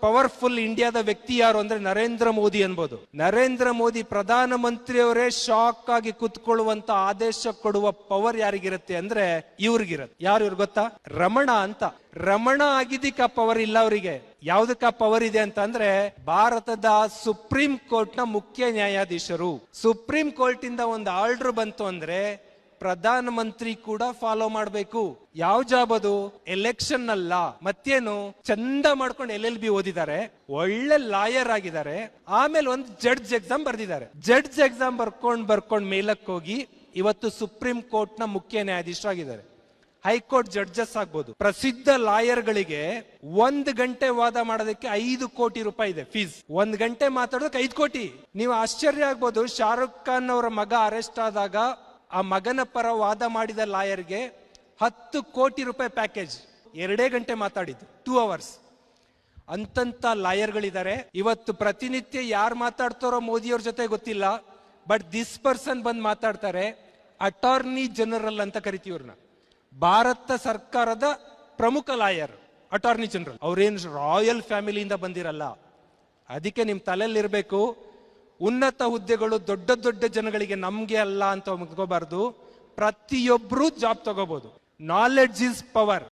Powerful ಇಂಡಿಯಾದ ವ್ಯಕ್ತಿ ಯಾರು ಅಂದ್ರೆ ನರೇಂದ್ರ ಮೋದಿ ಅನ್ಬೋದು. ನರೇಂದ್ರ ಮೋದಿ ಪ್ರಧಾನ ಮಂತ್ರಿಯವರೇ ಶಾಕ್ ಆಗಿ ಕುತ್ಕೊಳ್ಳುವಂತ ಆದೇಶ ಕೊಡುವ ಪವರ್ ಯಾರಿಗಿರುತ್ತೆ ಅಂದ್ರೆ ಇವ್ರಿಗಿರತ್ತೆ. ಯಾರು ಇವ್ರು ಗೊತ್ತಾ? ರಮಣ ಅಂತ. ರಮಣ ಆಗಿದ್ದಕ್ಕೆ ಆ ಪವರ್ ಇಲ್ಲ ಅವರಿಗೆ. ಯಾವ್ದಕ್ಕ ಪವರ್ ಇದೆ ಅಂತ ಅಂದ್ರೆ ಭಾರತದ ಸುಪ್ರೀಂ ಕೋರ್ಟ್ನ ಮುಖ್ಯ ನ್ಯಾಯಾಧೀಶರು. ಸುಪ್ರೀಂ ಕೋರ್ಟ್ ಇಂದ ಒಂದು ಆರ್ಡರ್ ಬಂತು ಅಂದ್ರೆ ಪ್ರಧಾನ ಮಂತ್ರಿ ಕೂಡ ಫಾಲೋ ಮಾಡಬೇಕು. ಯಾವ ಜಾಬ್ ಅದು? ಎಲೆಕ್ಷನ್ ಅಲ್ಲ. ಮತ್ತೇನು? ಚಂದ ಮಾಡ್ಕೊಂಡು ಎಲ್ ಎಲ್ ಬಿ ಓದಿದ್ದಾರೆ. ಒಳ್ಳೆ ಲಾಯರ್ ಆಗಿದ್ದಾರೆ. ಆಮೇಲೆ ಒಂದು ಜಡ್ಜ್ ಎಕ್ಸಾಮ್ ಬರ್ದಿದ್ದಾರೆ. ಜಡ್ಜ್ ಎಕ್ಸಾಮ್ ಬರ್ಕೊಂಡ್ ಬರ್ಕೊಂಡ್ ಮೇಲಕ್ಕೆ ಹೋಗಿ ಇವತ್ತು ಸುಪ್ರೀಂ ಕೋರ್ಟ್ನ ಮುಖ್ಯ ನ್ಯಾಯಾಧೀಶರಾಗಿದ್ದಾರೆ ಹೈಕೋರ್ಟ್ ಜಡ್ಜಸ್ ಆಗ್ಬೋದು. ಪ್ರಸಿದ್ಧ ಲಾಯರ್ಗಳಿಗೆ ಒಂದ್ ಗಂಟೆ ವಾದ ಮಾಡೋದಕ್ಕೆ ಐದು ಕೋಟಿ ರೂಪಾಯಿ ಇದೆ ಫೀಸ್ ಒಂದ್ ಗಂಟೆ ಮಾತಾಡೋದಕ್ಕೆ ಐದು ಕೋಟಿ. ನೀವು ಆಶ್ಚರ್ಯ ಆಗ್ಬೋದು. ಶಾರುಖ್ ಖಾನ್ ಅವರ ಮಗ ಅರೆಸ್ಟ್ ಆದಾಗ ಆ ಮಗನ ಪರ ವಾದ ಮಾಡಿದ ಲಾಯರ್ಗೆ ಹತ್ತು ಕೋಟಿ ರೂಪಾಯಿ ಪ್ಯಾಕೇಜ್. ಎರಡೇ ಗಂಟೆ ಮಾತಾಡಿದ್ದು ಟೂ ಅವರ್ಸ್ ಅಂತಂತ ಲಾಯರ್ಗಳಿದ್ದಾರೆ. ಇವತ್ತು ಪ್ರತಿನಿತ್ಯ ಯಾರು ಮಾತಾಡ್ತಾರೋ ಮೋದಿಯವ್ರ ಜೊತೆ ಗೊತ್ತಿಲ್ಲ. ಬಟ್ ದಿಸ್ ಪರ್ಸನ್ ಬಂದು ಮಾತಾಡ್ತಾರೆ ಅಟಾರ್ನಿ ಜನರಲ್ ಅಂತ ಕರಿತೀವ್ರನ್ನ. ಭಾರತ ಸರ್ಕಾರದ ಪ್ರಮುಖ ಲಾಯರ್ ಅಟಾರ್ನಿ ಜನರಲ್ ಅವ್ರೇನು ರಾಯಲ್ ಫ್ಯಾಮಿಲಿಯಿಂದ ಬಂದಿರಲ್ಲ. ಅದಕ್ಕೆ ನಿಮ್ಮ ತಲೆಯಲ್ಲಿ ಇರಬೇಕು ಉನ್ನತ ಹುದ್ದೆಗಳು ದೊಡ್ಡ ದೊಡ್ಡ ಜನಗಳಿಗೆ ನಮಗೆ ಅಲ್ಲ ಅಂತ ಮುಗ್ಕೋಬಾರ್ದು ಪ್ರತಿಯೊಬ್ಬರೂ ಜಾಬ್ ತಗೋಬಹುದು ನಾಲೆಡ್ಜ್ ಇಸ್ ಪವರ್